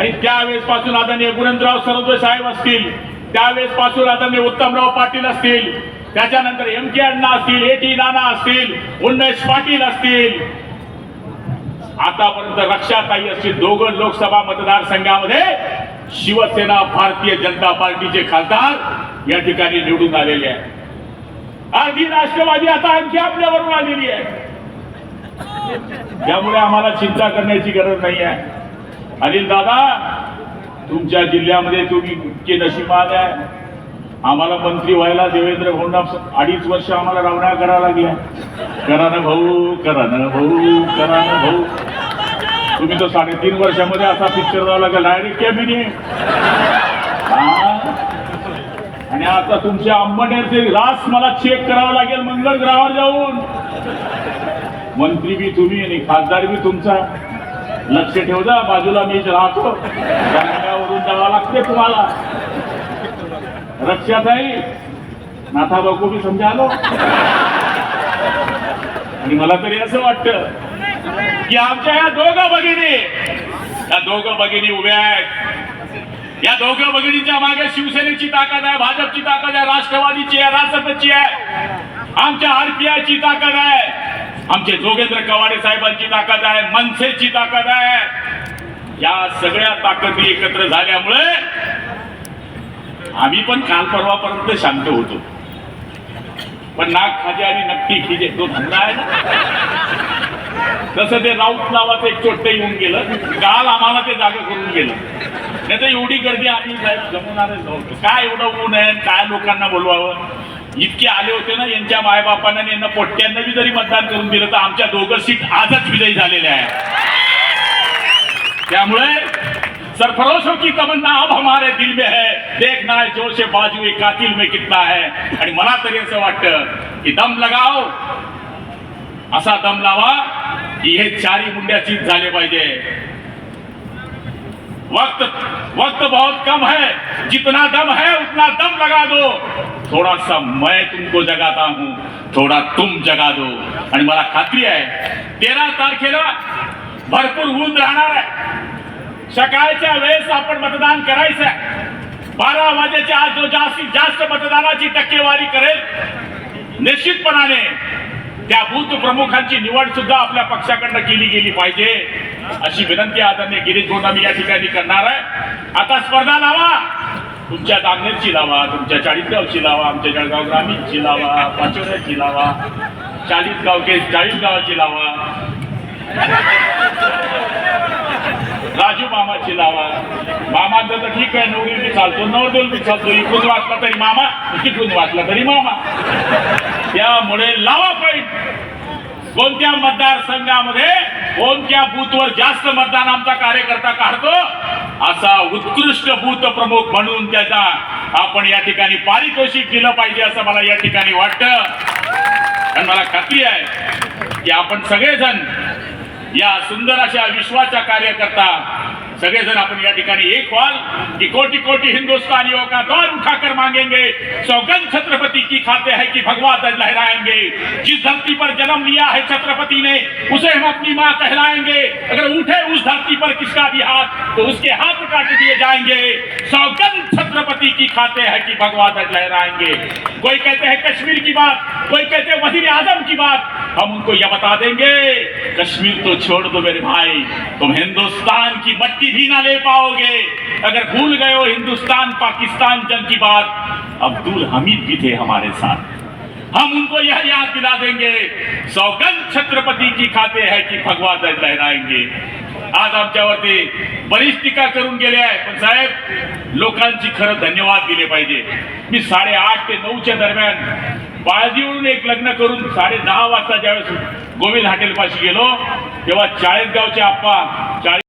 आणि त्यावेळेस पासून आदरणीय गुणवंतराव सरदे साहेब असतील त्यावेळेस पासून आदरणीय उत्तमराव पाटील असतील त्याच्यानंतर एम के अण्णा असतील ए टी नाना असतील उन्मेश पाटील असतील. आतापर्यंत रक्षाताई असतील दोघं लोकसभा मतदारसंघामध्ये शिवसेना भारतीय जनता पार्टीचे खासदार या ठिकाणी निवडून आलेले आहे अर्धी राष्ट्रवादी आता आणखी आपल्यावरून आलेली आहे. त्यामुळे आम्हाला चिंता करण्याची गरज नाही आहे अनिल दादा तुमच्या जिल्ह्यामध्ये तुम्ही इतके नशिबाद आहे. आम्हाला मंत्री व्हायला देवेंद्र फडणवीस अडीच वर्ष आम्हाला रावण्या करावं लागल्या. करा ना भाऊ करा ना भाऊ करा ना भाऊ. तुम्ही तर साडेतीन वर्षामध्ये असा पिक्चर जावा लागला डायरेक्ट कॅबिनेट आणि आता तुमच्या अंबनेरचे रास मला चेक करावं लागेल मंगळ ग्रहावर जाऊन. मंत्री बी तुम्ही आणि खासदार बी तुमचा. लक्ष ठेव जा बाजूला मीच राहतो. रंगावरून जावं लागते तुम्हाला. रक्षाताई नाथा बाकू मी समजा आलो आणि मला तरी असं वाटतं की आमच्या या दोघं भगिनी या दोघं भगिनी उभ्या आहेत. या दोघं भगिनीच्या मागे शिवसेनेची ताकद आहे भाजपची ताकद आहे राष्ट्रवादीची आहे रासपची आहे. आमच्या आरपीआयची ताकद आहे. आमचे जोगेंद्र कवाडे साहेबांची ताकद आहे मनसेची ताकद आहे. या सगळ्या ताकदी एकत्र झाल्यामुळे आम्ही पण काल परवापर्यंत शांत होतो. पण नाक खाजे आणि नक्की खिजे तो धंदा आहे ना. तसं ते राऊत नावाचं एक चोट्ट येऊन गेलं काल आम्हाला ते जागा करून गेलं. नाही तर एवढी गर्दी आम्ही साहेब जमवणारच नव्हतं. काय एवढं ऊन आहे काय लोकांना बोलवावं? इतके आले होते ना यांच्या मायबापांना यांना पोट्ट्यांना बी जरी मतदान करून दिलं तर आमच्या दोघं सीट आजच विजयी झालेल्या आहे त्यामुळे सरफरोशों हो की तमन्ना अब हमारे दिल में है। देखना है जोर से बाजू एक कातिल में कितना है। आणि मला तरी असं वाटतं की दम लगाओ असा दम लावा की हे चारी मुंड्याची झाले पाहिजे. वक्त वक्त बहुत कम है। जितना दम है उतना दम लगा दो। थोड़ा सा मैं तुमको जगाता हूं थोड़ा तुम जगा दो। आणि मला खात्री आहे तेरा तारखेला भरपूर ऊन राहणार आहे। सकाळच्या वेळेस आपण मतदान करायचं आहे। बारा वाजेच्या आज जो जास्तीत जास्त मतदानाची टक्केवारी करेल निश्चितपणाने त्या बूथ प्रमुखांची निवड सुद्धा आपल्या पक्षाकडनं केली गेली पाहिजे. अशी विनंती आदरणीय गिरीश भाऊंना या ठिकाणी करणार आहे. आता स्पर्धा लावा. तुमच्या दामनेरची लावा तुमच्या चाळीसगावची लावा आमच्या जळगाव ग्रामीणची लावा पाचोऱ्याची लावा चाळीसगाव के चाळीसगावाची लावा राजू मामाची लावा. मामाचं तर ठीक आहे नवरी मी चालतो नवरदोल मी चालतो इकडून वाचला तरी मामा तिकडून वाचला तरी मामा. त्यामुळे लावा पाहिजे. कोणत्या मतदारसंघामध्ये कोणत्या बूथवर जास्त मतदान आमचा कार्यकर्ता काढतो? असा उत्कृष्ट बूथ प्रमुख म्हणून त्याचा आपण या ठिकाणी पारितोषिक दिलं पाहिजे असं मला या ठिकाणी वाटतं. आणि मला खात्री आहे की आपण सगळेजण या सुंदर अशा विश्वाच्या कार्यकर्ता सगळेजण आपण या ठिकाणी एक व्हाल की कोटी कोटी हिंदुस्तानियों का दौर उठाकर मांगेंगे सौगंध छत्रपति की खाते हैं कि भगवा दल लहराएंगे। जिस धरती पर जन्म लिया है छत्रपति ने उसे हम अपनी माँ कहलाएंगे। अगर उठे उस धरती पर किसका भी हाथ तो उसके हाथ काट दिए जाएंगे। सौगंध छत्रपति की खाते हैं कि भगवान ध्वज लहराएँगे। कोई कहते हैं कश्मीर की बात, कोई कहते हैं वज़ीर आज़म की बात, हम उनको यह बता देंगे, कश्मीर तो छोड़ दो मेरे भाई, तुम हिंदुस्तान की मट्टी भी ना ले पाओगे। अगर भूल गए हो हिंदुस्तान, पाकिस्तान जंग की बात, अब्दुल हमीद भी थे हमारे साथ। हम उनको यह याद दिला देंगे, सौगंध छत्रपति की खाते हैं कि भगवा लहराएँगे। आज आमच्यावरती बरीच टीका करून गेले आहे पण साहेब लोकांची खरं धन्यवाद दिले पाहिजे. मी साडेआठ ते नऊच्या दरम्यान बाळजीवरून एक लग्न करून साडे दहा वाजता ज्यावेळेस गोविंद हॉटेल पाशी गेलो तेव्हा चाळीसगावचे आप्पा चाळीस